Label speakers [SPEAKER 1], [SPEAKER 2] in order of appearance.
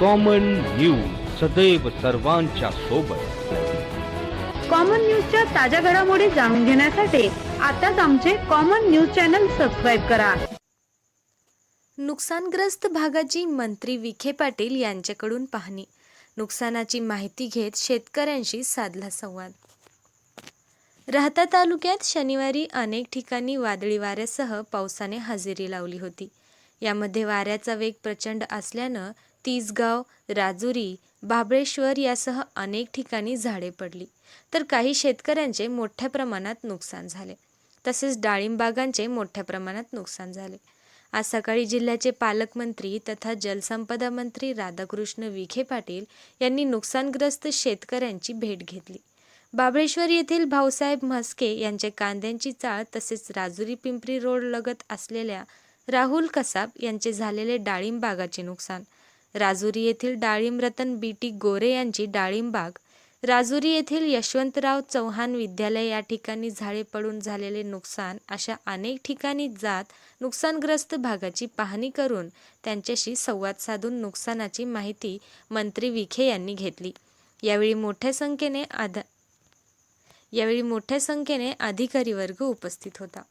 [SPEAKER 1] Common news सदैव सर्वांच्या सोबत.
[SPEAKER 2] कॉमन न्यूजच्या ताज्या घडामोडी जाणून घेण्यासाठी आताच आमचे कॉमन न्यूज चॅनल सबस्क्राईब करा.
[SPEAKER 3] नुकसानग्रस्त भागाची मंत्री विखे पाटील यांच्याकडून पाहणी. नुकसानाची माहिती घेत शेतकऱ्यांशी साधला संवाद. राहता तालुक्यात शनिवारी अनेक ठिकाणी वादळी वाऱ्यासह पावसाने हजेरी लावली होती. यामध्ये वाऱ्याचा वेग प्रचंड असल्यानं तिसगाव राजुरी बाबळेश्वर यासह अनेक ठिकाणी झाडे पडली. तर काही शेतकऱ्यांचे मोठ्या प्रमाणात नुकसान झाले. तसेच डाळिंबागांचे मोठ्या प्रमाणात नुकसान झाले. आज सकाळी जिल्ह्याचे पालकमंत्री तथा जलसंपदा मंत्री राधाकृष्ण विखे पाटील यांनी नुकसानग्रस्त शेतकऱ्यांची भेट घेतली. बाबळेश्वर येथील भाऊसाहेब म्हस्के यांचे कांद्यांची चाळ तसेच राजुरी पिंपरी रोड लगत असलेल्या राहुल कसाब यांचे झालेले डाळिंब बागाचे नुकसान. राजुरी येथील डाळिंब रतन बी टी गोरे यांची डाळिंब बाग. राजुरी येथील यशवंतराव चव्हाण विद्यालय या ठिकाणी झाडे पडून झालेले नुकसान अशा अनेक ठिकाणी जात नुकसानग्रस्त भागाची पाहणी करून त्यांच्याशी संवाद साधून नुकसानाची माहिती मंत्री विखे यांनी घेतली. यावेळी मोठ्या संख्येने आध यावेळी मोठ्या संख्येने अधिकारी वर्ग उपस्थित होता.